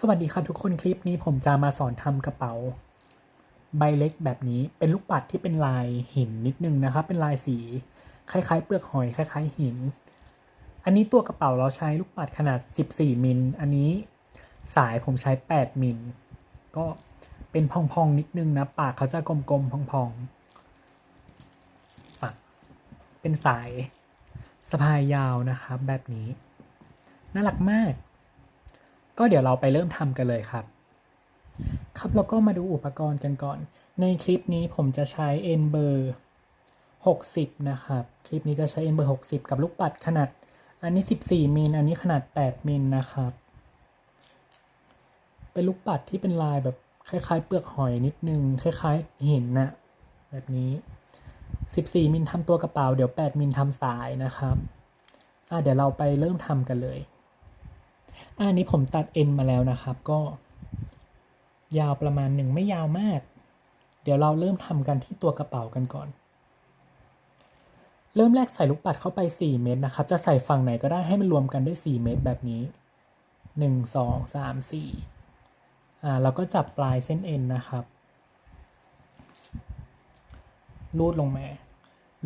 สวัสดีครับทุกคนคลิปนี้ผมจะมาสอนทำกระเป๋า ใบเล็กแบบนี้เป็นลูกปัดที่เป็นลายหินนิดนึงนะครับ เป็นลายสีคล้ายๆ เปลือกหอยคล้าย ๆ หิน อันนี้ตัวกระเป๋าเราใช้ลูกปัดขนาด 14 มิลอันนี้สายผมใช้ 8 มิลก็เป็นพองๆนิดนึงนะปากเขาจะกลมๆพองๆปักเป็นสายสะพายยาวนะครับแบบนี้ น่ารักมาก ก็เดี๋ยวเราไปเริ่มทำกันเลยครับครับเราก็มาดูอุปกรณ์กันก่อน ในคลิปนี้ผมจะใช้ N เบอร์60 นะครับ คลิปนี้จะใช้ N เบอร์60 กับลูกปัดขนาด อันนี้ 14มิลอันนี้ขนาด 8มิลนะครับ เป็นลูกปัดที่เป็นลายแบบคล้าย ๆ เปลือกหอยนิดนึง คล้ายๆหินนะแบบนี้ 14มิลทำตัวกระเป๋า เดี๋ยว 8มิลทำสายนะครับอะเดี๋ยวเราไปเริ่มทำกันเลย อันนี้ผมตัดเอ็นมาแล้วนะครับ ก็ยาวประมาณหนึ่งไม่ยาวมาก เดี๋ยวเราเริ่มทำกันที่ตัวกระเป๋ากันก่อน เริ่มแรกใส่ลูกปัดเข้าไป 4 เม็ดนะครับ จะใส่ฝั่งไหนก็ได้ให้มันรวมกันด้วย 4 เม็ดแบบนี้ 1 2 3 4อ่าเราก็จับปลายเส้นเอ็นนะครับรูดลงมา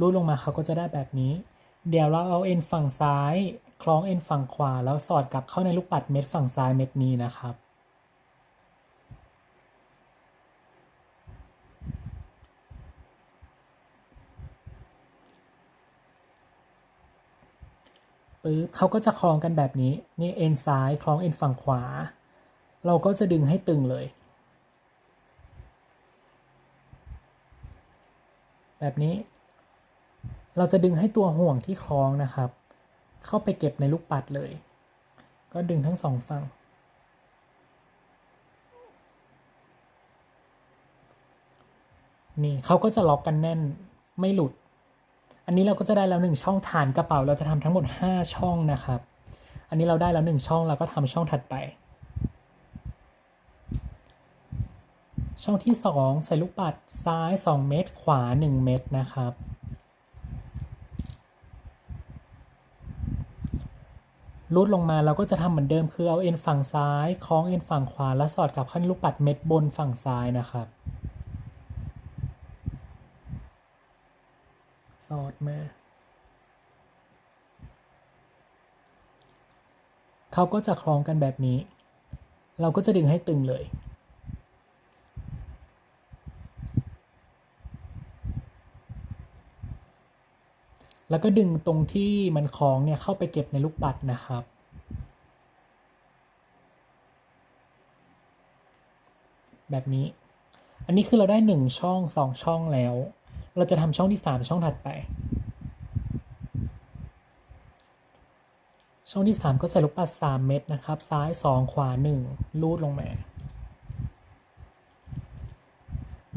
รูดลงมาเขาก็จะได้แบบนี้ เดี๋ยวเราเอาเอ็นฝั่งซ้าย คล้องเอ็นฝั่งขวาแล้วสอดกลับเข้าในลูกปัดเม็ดฝั่งซ้ายเม็ดนี้นะครับ ปึ๊บเขาก็จะคล้องกันแบบนี้ นี่เอ็นซ้ายคล้องเอ็นฝั่งขวา เราก็จะดึงให้ตึงเลย แบบนี้ เราจะดึงให้ตัวห่วงที่คล้องนะครับ เข้าไปเก็บในลูกปัดเลย ก็ดึงทั้งสองฝั่ง นี่เขาก็จะล็อกกันแน่นไม่หลุด อันนี้เราก็จะได้แล้วหนึ่งช่องฐานกระเป๋าเราจะทำทั้งหมด 5 ช่องนะครับ อันนี้เราได้แล้วหนึ่งช่องเราก็ทำช่องถัดไป ช่องที่ 2 ใส่ลูกปัดซ้าย 2 เม็ดขวา 1 เม็ดนะครับ รูดลงมาเราก็จะทำเหมือนเดิมคือเอาเอ็นฝั่งซ้าย คล้องเอ็นฝั่งขวา แล้วสอดกลับเข้าในลูกปัดเม็ดบนฝั่งซ้ายนะครับ สอดมาเขาก็จะคล้องกันแบบนี้ เราก็จะดึงให้ตึงเลย แล้วก็ดึงตรงที่มันคล้องเนี่ยเข้าไปเก็บในลูกปัดนะครับ แบบนี้ อันนี้คือเราได้หนึ่งช่องสองช่องแล้ว เราจะทำช่องที่สามช่องถัดไป ช่องที่สามก็ใส่ลูกปัดสามเม็ดนะครับ ซ้ายสองขวาหนึ่งลูดลงมา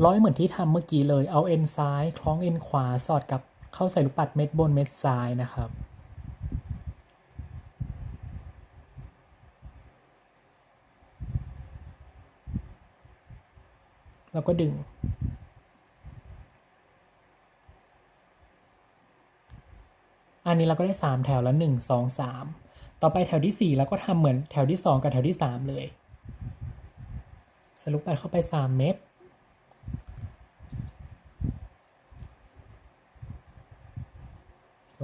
ร้อยเหมือนที่ทำเมื่อกี้เลย เอาเอ็นซ้าย คล้องเอ็นขวา สอดกับ เข้าใส่ลูกปัดเม็ดบนเม็ดซ้ายนะครับ แล้วก็ดึง อันนี้เราก็ได้สามแถวแล้วหนึ่งสองสามต่อไปแถวที่สี่เราก็ทำเหมือนแถวที่สองกับแถวที่สามเลยส่ลูกปัดเข้าไปสามเม็ด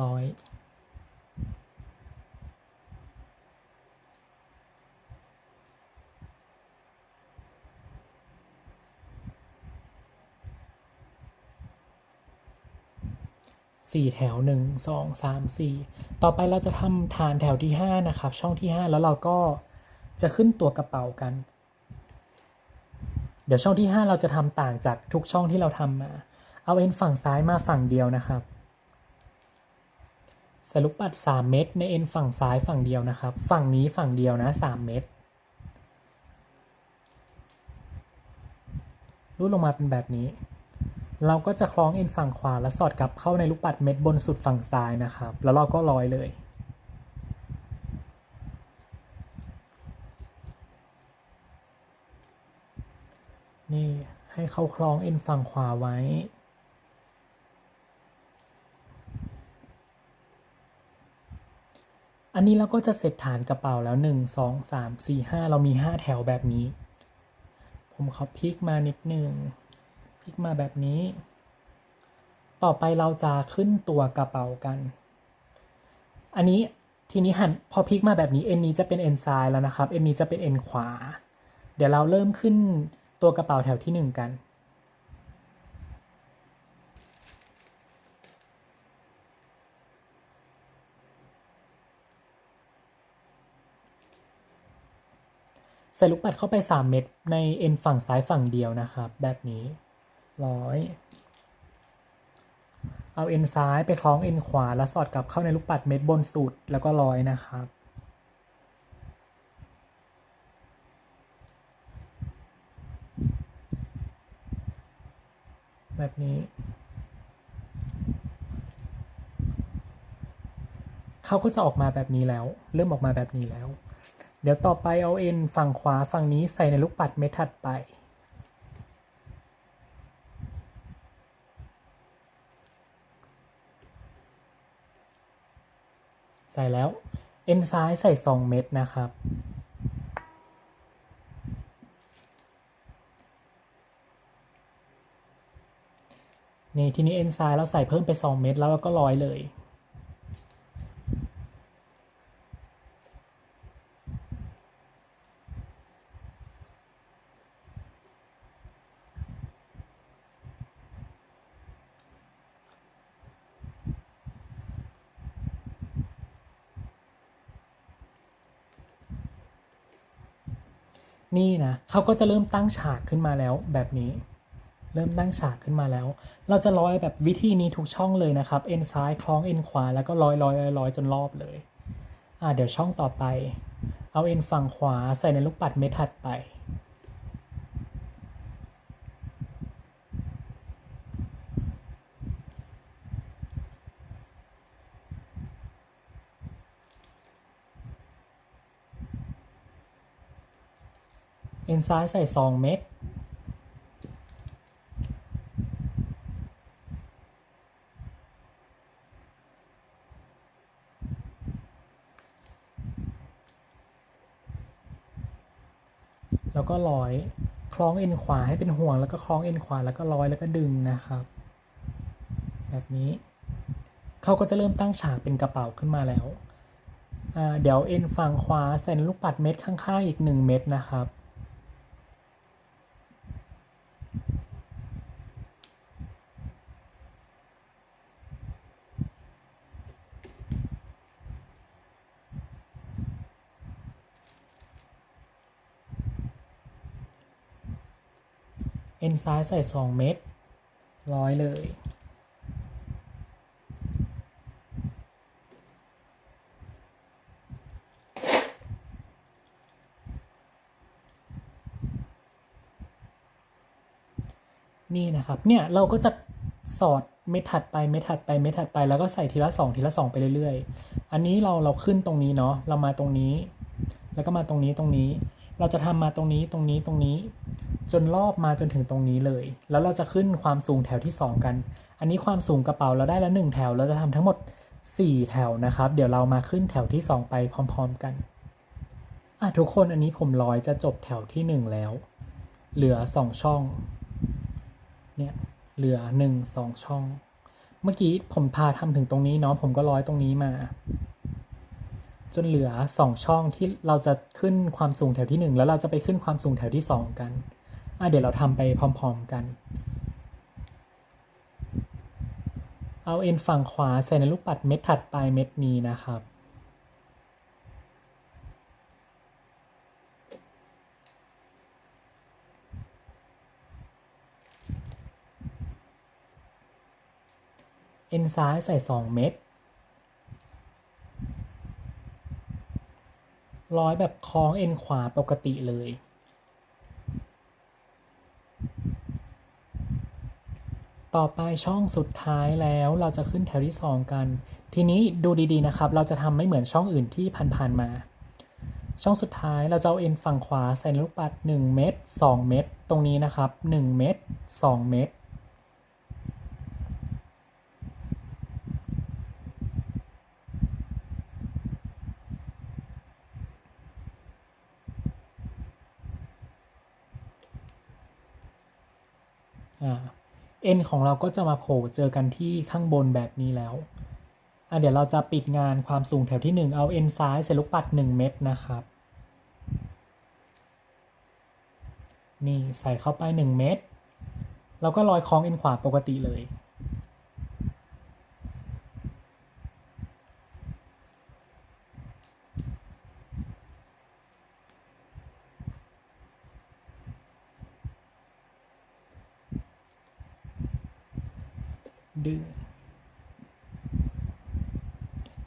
ร้อยสี่แถวหนึ่งสองสามสี่ต่อไปเราจะทำฐานแถวที่ห้านะครับ ช่องที่ห้าแล้วเราก็จะขึ้นตัวกระเป๋ากัน เดี๋ยวช่องที่ห้าเราจะทำต่างจากทุกช่องที่เราทำมา เอาเอ็นฝั่งซ้ายมาฝั่งเดียวนะครับ ส่ลูกปัด3เม็ดในเอ็นฝั่งซ้ายฝั่งเดียวนะครับ ฝั่งนี้ฝั่งเดียวนะ3เม็ดรูดลงมาเป็นแบบนี้ เราก็จะคล้องเอ็นฝั่งขวาแล้วสอดกลับเข้าในลูกปัดเม็ดบนสุดฝั่งซ้ายนะครับ แล้วเราก็ร้อยเลยนี่ให้เขาคล้องเอ็นฝั่งขวาไว้ อันนี้เราก็จะเสร็จฐานกระเป๋าแล้วหนึ่งสองสามสี่ห้าเรามีห้าแถวแบบนี้ ผมขอพลิกมานิดหนึ่งพลิกมาแบบนี้ ต่อไปเราจะขึ้นตัวกระเป๋ากัน อันนี้ทีนี้หันพอพลิกมาแบบนี้เอ็นนี้จะเป็นเอ็นซ้ายแล้วนะครับเอ็นนี้จะเป็นเอ็นขวา เดี๋ยวเราเริ่มขึ้นตัวกระเป๋าแถวที่หนึ่งกัน ใส่ลูกปัดเข้าไป 3 เม็ดในเอ็นฝั่งซ้ายฝั่งเดียวนะครับ แบบนี้ร้อยเอาเอ็นซ้ายไปคล้องเอ็นขวา แล้วสอดกลับเข้าในลูกปัดเม็ดบนสุดแล้วก็ร้อยนะครับ แบบนี้เขาก็จะออกมาแบบนี้แล้ว เริ่มออกมาแบบนี้แล้ว เดี๋ยวต่อไปเอาเอ็นฝั่งขวาฝั่งนี้ใส่ในลูกปัดเม็ดถัดไปใส่แล้วเอ็นซ้ายใส่ 2 เม็ดนะครับนี่ทีนี้เอ็นซ้ายเราใส่เพิ่มไป 2 เม็ดแล้วก็ร้อยเลย นี่นะเขาก็จะเริ่มตั้งฉากขึ้นมาแล้วแบบนี้ เริ่มตั้งฉากขึ้นมาแล้ว เราจะร้อยแบบวิธีนี้ทุกช่องเลยนะครับ เอ็นซ้ายคล้องเอ็นขวาแล้วก็ร้อยร้อยร้อยจนรอบเลยอ่าเดี๋ยวช่องต่อไป เอาเอ็นฝั่งขวาใส่ในลูกปัดเม็ดถัดไป ซ้ายใส่2เม็ดแล้วก็ร้อยคล้องเอ็นขวาให้เป็นห่วงแล้วก็คล้องเอ็นขวาแล้วก็ร้อยแล้วก็ดึงนะครับ แบบนี้เขาก็จะเริ่มตั้งฉากเป็นกระเป๋าขึ้นมาแล้วเดี๋ยวเอ็นฝั่งขวาใส่ลูกปัดเม็ดข้างๆอีก 1 เม็ดนะครับ เอ็นซ้ายใส่2เม็ดร้อยเลย นี่นะครับเนี่ยเราก็จะสอดเม็ดถัดไปเม็ดถัดไปเม็ดถัดไปแล้วก็ใส่ทีละสองทีละสองไปเรื่อยๆ อันนี้เราเราขึ้นตรงนี้เนาะเรามาตรงนี้ แล้วก็มาตรงนี้ตรงนี้ เราจะทำมาตรงนี้ตรงนี้ตรงนี้ จนรอบมาจนถึงตรงนี้เลย แล้วเราจะขึ้นความสูงแถวที่ 2 กัน อันนี้ความสูงกระเป๋าเราได้แล้ว1แถว เราจะทำทั้งหมด 4 แถวนะครับ เดี๋ยวเรามาขึ้นแถวที่ 2 ไปพร้อม ๆกันอะทุกคนอันนี้ผมร้อยจะจบแถวที่ 1 แล้ว เหลือ 2 ช่อง เนี่ย เหลือ 1 2 ช่อง เมื่อกี้ผมพาทำถึงตรงนี้เนาะ ผมก็ร้อยตรงนี้มาจนเหลือ 2 ช่องที่เราจะขึ้นความสูงแถวที่ 1 แล้วเราจะไปขึ้นความสูงแถวที่ 2 กัน เดี๋ยวเราทำไปพร้อม ๆกัน เอาเอ็นฝั่งขวาใส่ในลูกปัดเม็ดถัดไปเม็ดนี้นะครับ เอ็นซ้ายใส่ 2 เม็ดร้อยแบบคล้องเอ็นขวาปกติเลย ต่อไปช่องสุดท้ายแล้วเราจะขึ้นแถวที่ 2 กัน ทีนี้ดูดีๆนะครับ เราจะทำไม่เหมือนช่องอื่นที่ผ่านๆมา ช่องสุดท้ายเราจะเอาเอ็นฝั่งขวาใส่ลูกปัด 1 เม็ด2 เม็ดตรงนี้นะครับ 1 เม็ด2 เม็ดอ่า n ของเราก็จะมาโผล่เจอกันที่ข้างบนแบบนี้แล้วอะเดี๋ยวเราจะปิดงานความสูงแถวที่ 1 เอา n ซ้ายเสริลูกปัด 1 เม็ดนะครับ นี่ใส่เข้าไป 1 เม็ดเราก็ลอยคล้อง n ขวาปกติเลย ดึง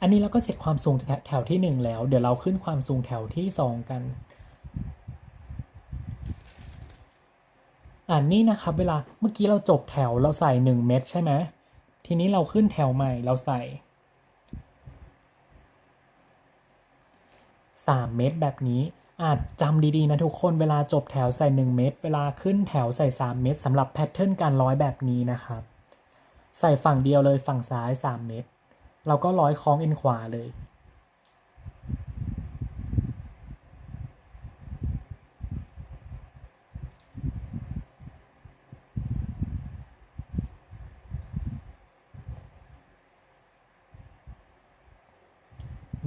อั นนี้เราก็เสร็จความสูงแถวที่หนึ่งแล้ว เดี๋ยวเราขึ้นความสูงแถวที่สองกันอ่านนี่นะครับเวลาเมื่อกี้เราจบแถวเราใส่หนึ่งเม็ดใช่ไหมทีนี้เราขึ้นแถวใหม่เราใส่สามเม็ดแบบนี้อาจจำดีๆนะทุกคนเวลาจบแถวใส่หนึ่งเม็ดเวลาขึ้นแถวใส่สามเม็ดสำหรับแพทเทิร์นการร้อยแบบนี้นะครับ ใส่ฝั่งเดียวเลยฝั่งซ้าย 3 เม็ด เราก็ร้อยคล้องเอ็นขวาเลย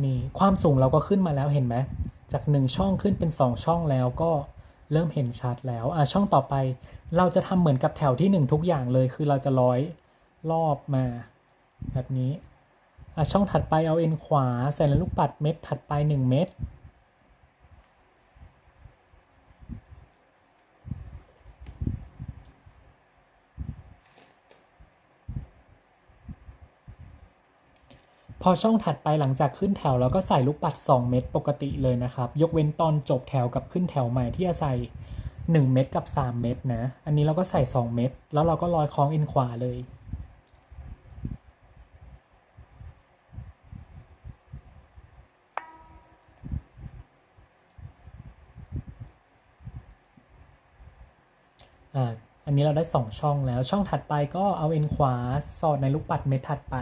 นี่ความสูงเราก็ขึ้นมาแล้วเห็นไหม จาก 1 ช่องขึ้นเป็น 2 ช่องแล้วก็เริ่มเห็นชัดแล้วอะช่องต่อไปเราจะทำเหมือนกับแถวที่ 1 ทุกอย่างเลยคือเราจะร้อยรอบมาแบบนี้ ช่องถัดไปเอาเอ็นขวาใส่ลูกปัดเม็ดถัดไป 1 เม็ดพอช่องถัดไปหลังจากขึ้นแถวเราก็ใส่ลูกปัด 2 เม็ดปกติเลยนะครับ ยกเว้นตอนจบแถวกับขึ้นแถวใหม่ที่จะใส่ 1 เม็ดกับ 3 เม็ดนะ อันนี้เราก็ใส่ 2 เม็ดแล้วเราก็ลอยคล้องเอ็นขวาเลย อ่า อันนี้เราได้ 2 ช่องแล้วช่องถัดไปก็เอาเอ็นขวาสอดในลูกปัดเม็ดถัดไป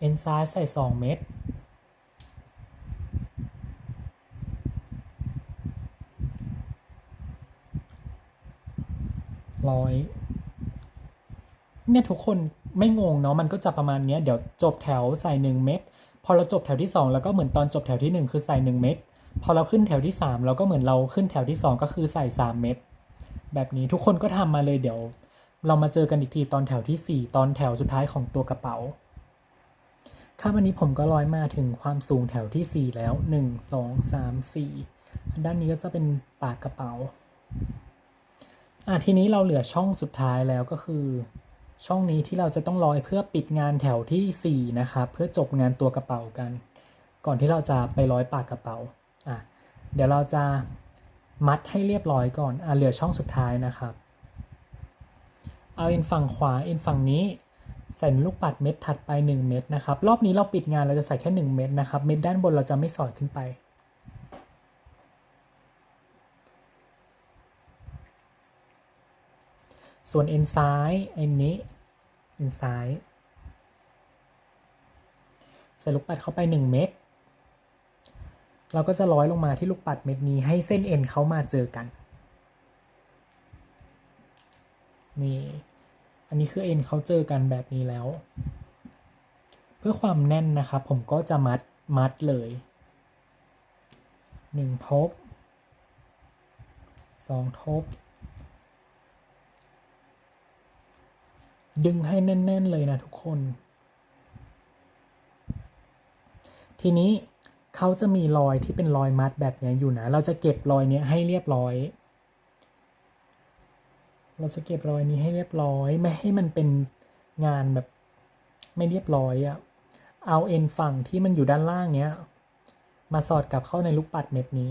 เอ็นซ้ายใส่ 2 เม็ดร้อยเนี่ยทุกคน ไม่งงเนาะมันก็จะประมาณเนี้ยเดี๋ยวจบแถวใส่ 1 เม็ดพอเราจบแถวที่ 2 แล้วก็เหมือนตอนจบแถวที่ 1 คือใส่ 1 เม็ดพอเราขึ้นแถวที่ 3 เราก็เหมือนเราขึ้นแถวที่ 2 ก็คือใส่ 3 เม็ดแบบนี้ทุกคนก็ทำมาเลยเดี๋ยว เรามาเจอกันอีกทีตอนแถวที่ 4 ตอนแถวสุดท้ายของตัวกระเป๋าครับวันนี้ผมก็ร้อยมาถึงความสูงแถวที่ 4 แล้ว 1 2 3 4 ด้านนี้ก็จะเป็นปากกระเป๋าอะทีนี้เราเหลือช่องสุดท้ายแล้วก็คือ ช่องนี้ที่เราจะต้องรอยเพื่อปิดงานแถวที่ 4 นะครับ เพื่อจบงานตัวกระเป๋ากัน ก่อนที่เราจะไปร้อยปากกระเป๋าอะเดี๋ยวเราจะมัดให้เรียบร้อยก่อนอะเหลือช่องสุดท้ายนะครับ เอาเอ็นฝั่งขวาเอ็นฝั่งนี้ใส่ลูกปัดเม็ดถัดไป 1 เม็ดนะครับ รอบนี้เราปิดงานเราจะใส่แค่ 1 เม็ดนะครับ เม็ดด้านบนเราจะไม่สอดขึ้นไป ส่วนเอ็นซ้ายเอ็นนี้เอ็นซ้ายใส่ลูกปัดเข้าไป 1 เม็ดเราก็จะร้อยลงมาที่ลูกปัดเม็ดนี้ให้เส้นเอ็นเขามาเจอกัน นี่ อันนี้คือเอ็นเขาเจอกันแบบนี้แล้ว เพื่อความแน่นนะครับ ผมก็จะมัดมัดเลยหนึ่งทบสองทบ ดึงให้แน่น ๆ เลยนะทุกคน ทีนี้เขาจะมีรอยที่เป็นรอยมัดแบบนี้อยู่นะ เราจะเก็บรอยนี้ให้เรียบร้อย เราจะเก็บรอยนี้ให้เรียบร้อย ไม่ให้มันเป็นงานแบบไม่เรียบร้อยอะเอาเอ็นฝั่งที่มันอยู่ด้านล่างเนี้ย มาสอดกลับเข้าในลูกปัดเม็ดนี้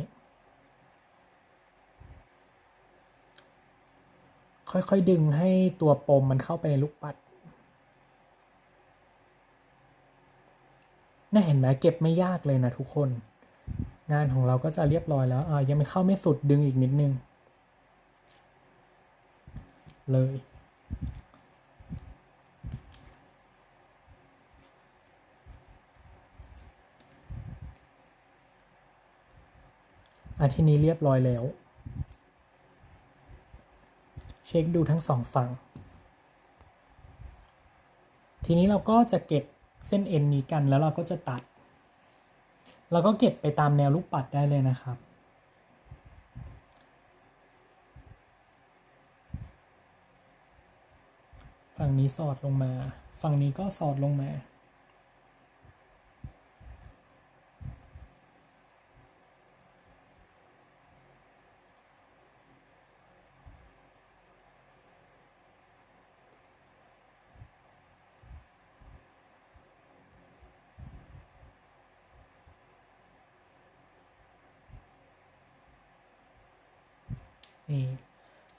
ค่อยๆ ดึงให้ตัวปมมันเข้าไปในลูกปัดน่าเห็นไหมเก็บไม่ยากเลยนะทุกคน งานของเราก็จะเรียบร้อยแล้วอ่ายังไม่เข้าไม่สุดดึงอีกนิดนึง เลย อะทีนี้เรียบร้อยแล้ว เช็คดูทั้งสองฝั่ง ทีนี้เราก็จะเก็บเส้นเอ็นนี้กันแล้วเราก็จะตัด เราก็เก็บไปตามแนวลูกปัดได้เลยนะครับฝั่งนี้สอดลงมา ฝั่งนี้ก็สอดลงมา นี่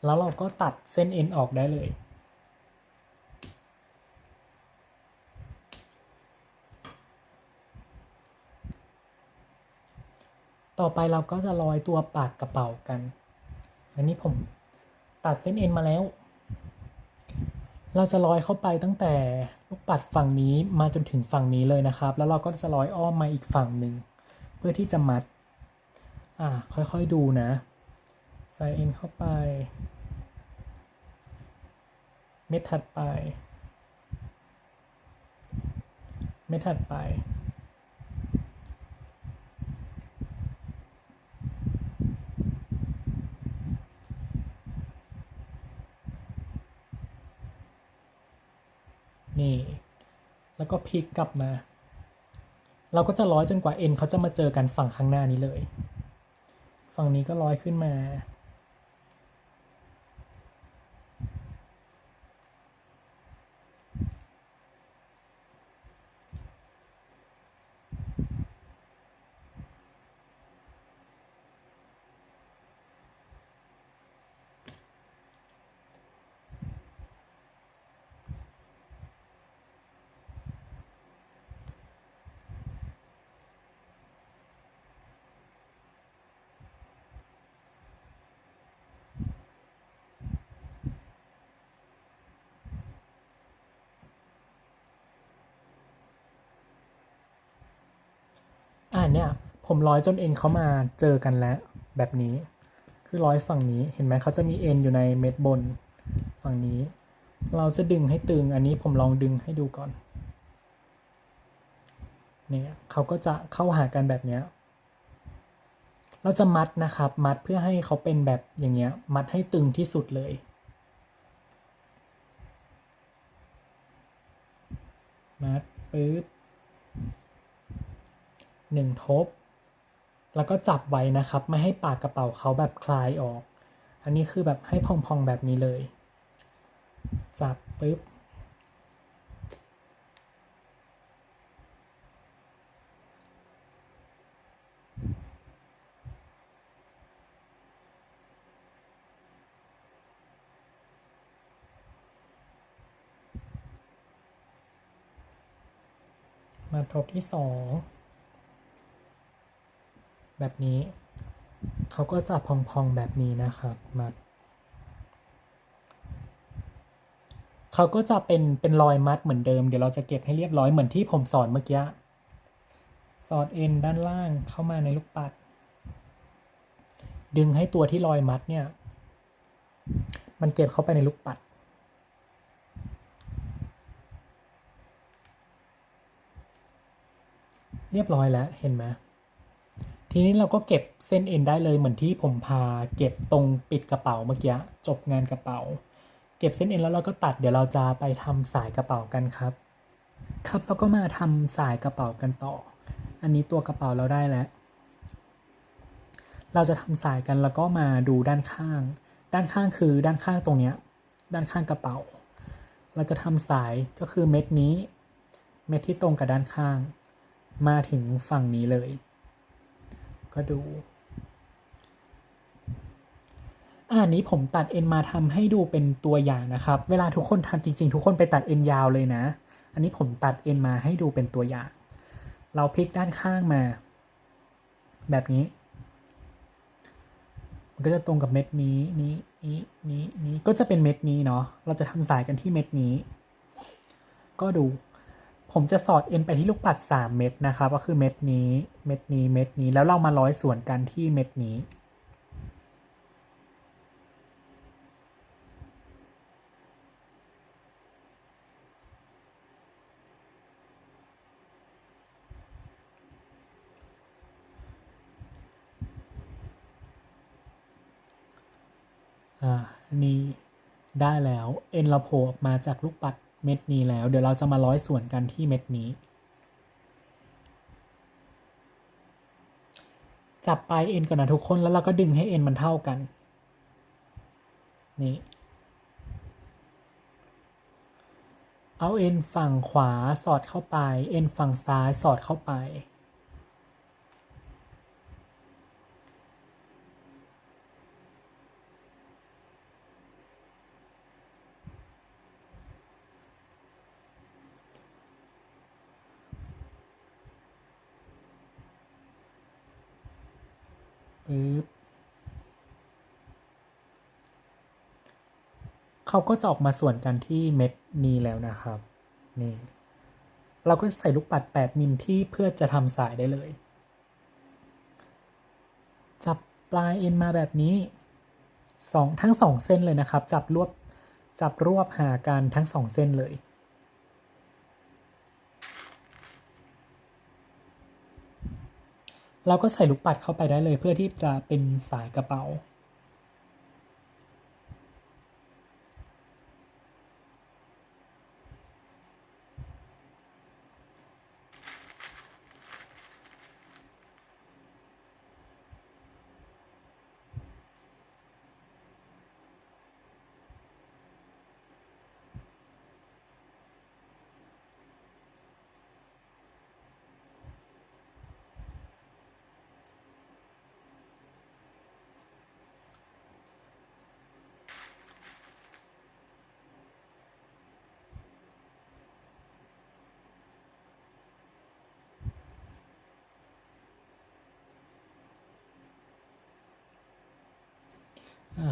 แล้วเราก็ตัดเส้นเอ็นออกได้เลย ต่อไปเราก็จะร้อยตัวปากกระเป๋ากัน อันนี้ผมตัดเส้นเอ็นมาแล้ว เราจะร้อยเข้าไปตั้งแต่ลูกปัดฝั่งนี้มาจนถึงฝั่งนี้เลยนะครับ แล้วเราก็จะร้อยอ้อมมาอีกฝั่งหนึ่งเพื่อที่จะมัด อ่า ค่อยๆดูนะ ใส่เอ็นเข้าไป เม็ดถัดไป เม็ดถัดไป นี่ แล้วก็พลิกกลับมา เราก็จะร้อยจนกว่าเอ็นเขาจะมาเจอกันฝั่งข้างหน้านี้เลย ฝั่งนี้ก็ร้อยขึ้นมา อ่าเนี่ยผมร้อยจนเอ็นเขามาเจอกันแล้วแบบนี้ คือร้อยฝั่งนี้เห็นไหมเขาจะมีเอ็นอยู่ในเม็ดบนฝั่งนี้ เราจะดึงให้ตึงอันนี้ผมลองดึงให้ดูก่อนเนี่ยเขาก็จะเข้าหากันแบบเนี้ยเราจะมัดนะครับ มัดเพื่อให้เขาเป็นแบบอย่างเงี้ย มัดให้ตึงที่สุดเลย มัดปึ๊บ หนึ่งทบ แล้วก็จับไว้นะครับ ไม่ให้ปากกระเป๋าเขาแบบคลายออก อันนี้คือแบบให้พองๆแบบนี้เลย จับปึ๊บมาทบที่สอง แบบนี้เขาก็จะพองๆแบบนี้นะครับมัดเขาก็จะเป็นเป็นรอยมัดเหมือนเดิมเดี๋ยวเราจะเก็บให้เรียบร้อยเหมือนที่ผมสอนเมื่อกี้สอดเอ็นด้านล่างเข้ามาในลูกปัด ดึงให้ตัวที่รอยมัดเนี่ย มันเก็บเข้าไปในลูกปัด เรียบร้อยแล้วเห็นไหม ทีนี้เราก็เก็บเส้นเอ็นได้เลยเหมือนที่ผมพาเก็บตรงปิดกระเป๋าเมื่อกี้จบงานกระเป๋า เก็บเส้นเอ็นแล้วเราก็ตัดเดี๋ยวเราจะไปทำสายกระเป๋ากันครับ ครับเราก็มาทำสายกระเป๋ากันต่อ อันนี้ตัวกระเป๋าเราได้แล้ว เราจะทำสายกันแล้วก็มาดูด้านข้าง ด้านข้างคือด้านข้างตรงเนี้ยด้านข้างกระเป๋า เราจะทำสายก็คือเม็ดนี้ เม็ดที่ตรงกับด้านข้าง มาถึงฝั่งนี้เลย ก็ดูอันนี้ผมตัดเอ็นมาทำให้ดูเป็นตัวอย่างนะครับ เวลาทุกคนทำจริง ๆ ทุกคนไปตัดเอ็นยาวเลยนะ อันนี้ผมตัดเอ็นมาให้ดูเป็นตัวอย่าง เราพลิกด้านข้างมา แบบนี้ มันก็จะตรงกับเม็ดนี้นี้นี้นี้นี้ก็จะเป็นเม็ดนี้เนาะ เราจะทำสายกันที่เม็ดนี้ ก็ดู ผมจะสอดเอ็นไปที่ลูกปัด 3 เม็ดนะครับ ก็คือเม็ดนี้ เม็ดนี้ เม็ดนี้ แล้วเรามาร้อยส่วนกันที่เม็ดนี้ อ่า นี่ได้แล้ว เอ็นเราโผล่ออกมาจากลูกปัด เม็ดนี้แล้ว เดี๋ยวเราจะมาร้อยส่วนกันที่เม็ดนี้ จับปลายเอ็นก่อนนะทุกคนแล้วเราก็ดึงให้เอ็นมันเท่ากัน นี่ เอาเอ็นฝั่งขวาสอดเข้าไป เอ็นฝั่งซ้ายสอดเข้าไป ปึ๊บเขาก็จะออกมาส่วนกันที่เม็ดนี้แล้วนะครับนี่เราก็ใส่ลูกปัด 8 มิลที่เพื่อจะทำสายได้เลย จับปลายเอ็นมาแบบนี้สองทั้งสองเส้นเลยนะครับ จับรวบจับรวบหากันทั้งสองเส้นเลย เราก็ใส่ลูกปัดเข้าไปได้เลยเพื่อที่จะเป็นสายกระเป๋า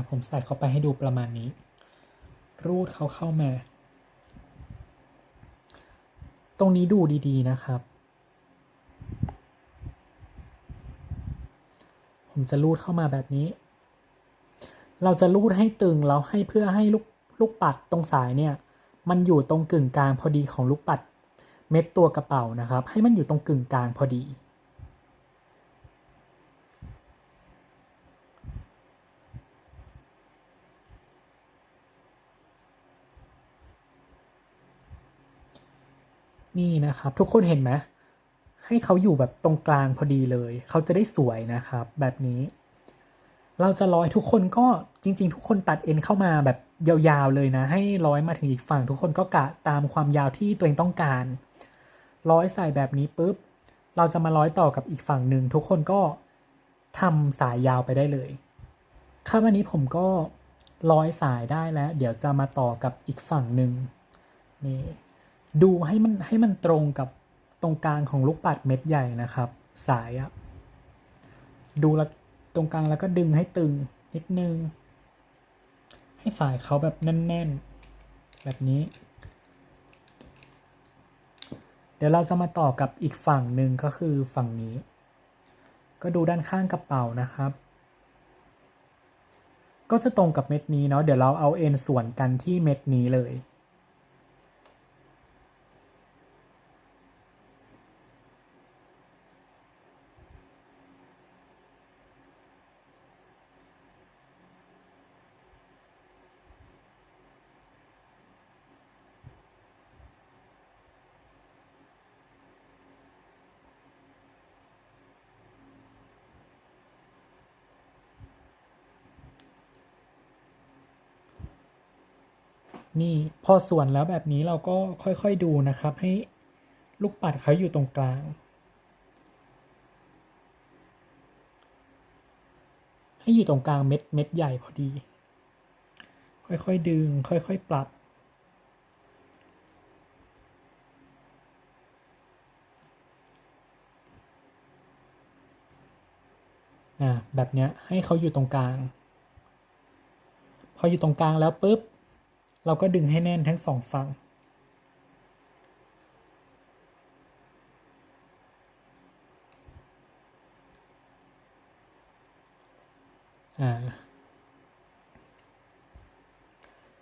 ผมใส่เข้าไปให้ดูประมาณนี้ รูดเขาเข้ามา ตรงนี้ดูดีๆนะครับ ผมจะรูดเข้ามาแบบนี้ เราจะรูดให้ตึงแล้วให้เพื่อให้ลูกลูกปัดตรงสายเนี่ย มันอยู่ตรงกึ่งกลางพอดีของลูกปัดเม็ดตัวกระเป๋านะครับ ให้มันอยู่ตรงกึ่งกลางพอดี นี่นะครับ ทุกคนเห็นไหมให้เขาอยู่แบบตรงกลางพอดีเลย เขาจะได้สวยนะครับ แบบนี้ เราจะร้อยทุกคนก็จริง ๆ ทุกคนตัดเอ็นเข้ามาแบบยาวๆเลยนะ ให้ร้อยมาถึงอีกฝั่ง ทุกคนก็กะตามความยาวที่ตัวเองต้องการ ร้อยใส่แบบนี้ปุ๊บ เราจะมาร้อยต่อกับอีกฝั่งหนึ่งทุกคนก็ทำสายยาวไปได้เลยครับวันนี้ผมก็ร้อยสายได้แล้ว เดี๋ยวจะมาต่อกับอีกฝั่งหนึ่งนี่ ดูให้มันให้มันตรงกับตรงกลางของลูกปัดเม็ดใหญ่นะครับ สายอะดูแล้วตรงกลางแล้วก็ดึงให้ตึงนิดนึง ให้สายเขาแบบแน่น ๆ แบบนี้ เดี๋ยวเราจะมาต่อกับอีกฝั่งหนึ่งก็คือฝั่งนี้ ก็ดูด้านข้างกระเป๋านะครับ ก็จะตรงกับเม็ดนี้เนาะเดี๋ยวเราเอาเอ็นส่วนกันที่เม็ดนี้เลย นี่พอส่วนแล้วแบบนี้เราก็ค่อยๆดูนะครับ ให้ลูกปัดเขาอยู่ตรงกลาง ให้อยู่ตรงกลางเม็ดเม็ดใหญ่พอดี ค่อยๆดึง ค่อยๆปรับอ่าแบบเนี้ยให้เขาอยู่ตรงกลาง พออยู่ตรงกลางแล้วปุ๊บ เราก็ดึงให้แน่นทั้งสองฝั่ง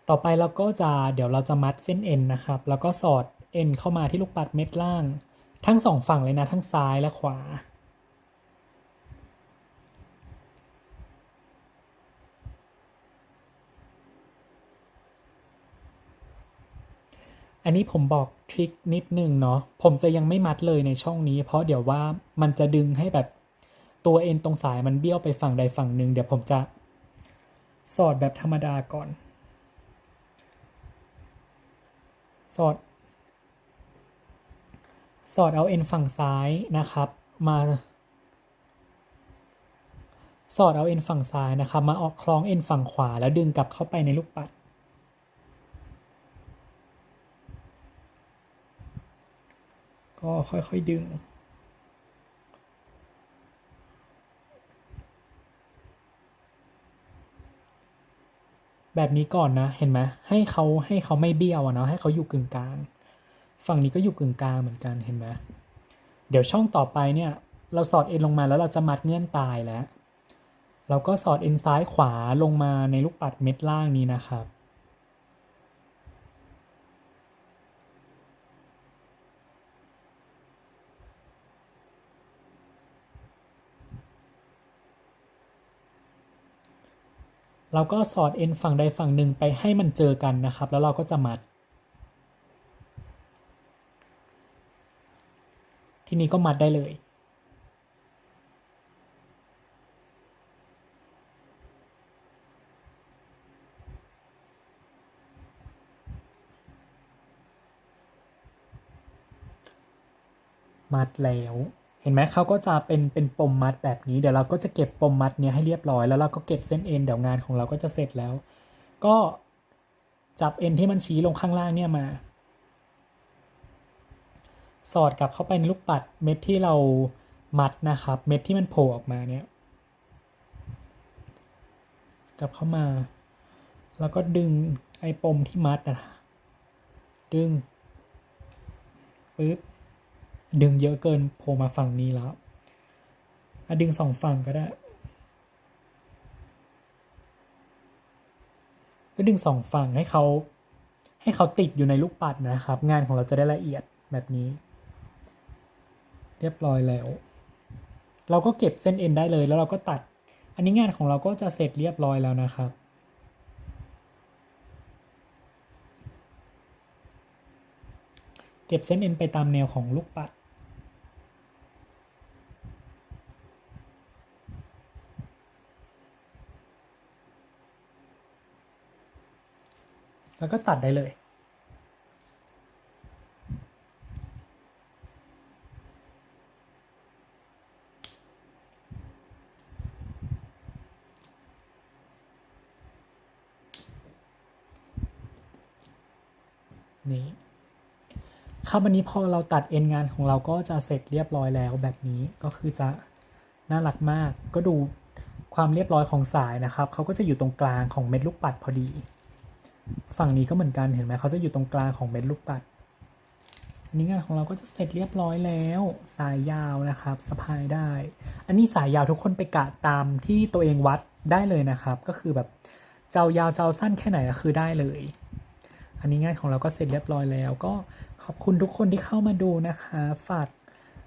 ต่อไปเราก็จะเดี๋ยวเราจะมัดเส้นเอ็นนะครับ แล้วก็สอดเอ็นเข้ามาที่ลูกปัดเม็ดล่าง ทั้งสองฝั่งเลยนะทั้งซ้ายและขวา อันนี้ผมบอกทริคนิดนึงเนาะผมจะยังไม่มัดเลยในช่องนี้ เพราะเดี๋ยวว่ามันจะดึงให้แบบตัวเอ็นตรงสายมันเบี้ยวไปฝั่งใดฝั่งหนึ่งเดี๋ยวผมจะสอดแบบธรรมดาก่อน สอด สอดเอาเอ็นฝั่งซ้ายนะครับ มา สอดเอาเอ็นฝั่งซ้ายนะครับ มาออกคล้องเอ็นฝั่งขวาแล้วดึงกลับเข้าไปในลูกปัด ก็ค่อยๆดึง แบบนี้ก่อนนะ เห็นไหมให้เขาให้เขาไม่เบี้ยวอะเนาะให้เขาอยู่กึ่งกลาง ฝั่งนี้ก็อยู่กึ่งกลางเหมือนกันเห็นไหมเดี๋ยวช่องต่อไปเนี่ย เราสอดเอ็นลงมาแล้วเราจะมัดเงื่อนตายแล้ว เราก็สอดเอ็นซ้ายขวาลงมาในลูกปัดเม็ดล่างนี้นะครับ เราก็สอดเอ็นฝั่งใดฝั่งหนึ่งไปให้มันเจอกันนะครับ แล้วเราก็จะมัด ทีนี้ก็มัดได้เลยมัดแล้ว เห็นไหมเขาก็จะเป็นเป็นปมมัดแบบนี้ เดี๋ยวเราก็จะเก็บปมมัดเนี้ยให้เรียบร้อย แล้วเราก็เก็บเส้นเอ็นเดี๋ยวงานของเราก็จะเสร็จแล้ว ก็จับเอ็นที่มันชี้ลงข้างล่างเนี่ยมา สอดกลับเข้าไปในลูกปัดเม็ดที่เรามัดนะครับ เม็ดที่มันโผล่ออกมาเนี่ยกลับเข้ามา แล้วก็ดึงไอ้ปมที่มัดนะดึงปึ๊บ ดึงเยอะเกินโผล่มาฝั่งนี้แล้วอะดึงสองฝั่งก็ได้ ก็ดึงสองฝั่งให้เขาให้เขาติดอยู่ในลูกปัดนะครับ งานของเราจะได้ละเอียดแบบนี้ เรียบร้อยแล้ว เราก็เก็บเส้นเอ็นได้เลยแล้วเราก็ตัด อันนี้งานของเราก็จะเสร็จเรียบร้อยแล้วนะครับเก็บเส้นเอ็นไปตามแนวของลูกปัด แล้วก็ตัดได้เลย นี่ครับวันนี้พอเราตัดเอ็นงานของเราก็จะเสร็จเรียบร้อยแล้วแบบนี้ก็คือจะน่ารักมาก ก็ดูความเรียบร้อยของสายนะครับ เขาก็จะอยู่ตรงกลางของเม็ดลูกปัดพอดี ฝั่งนี้ก็เหมือนกันเห็นไหมเขาจะอยู่ตรงกลางของเม็ดลูกปัดอันนี้งานของเราก็จะเสร็จเรียบร้อยแล้ว สายยาวนะครับสะพายได้ อันนี้สายยาวทุกคนไปกะตามที่ตัวเองวัดได้เลยนะครับ ก็คือแบบเจ้ายาวเจ้าสั้นแค่ไหนก็คือได้เลย อันนี้งานของเราก็เสร็จเรียบร้อยแล้ว ก็ขอบคุณทุกคนที่เข้ามาดูนะคะ ฝาก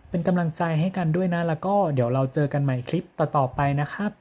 เป็นกำลังใจให้กันด้วยนะ แล้วก็เดี๋ยวเราเจอกันใหม่คลิปต่อๆไปนะครับ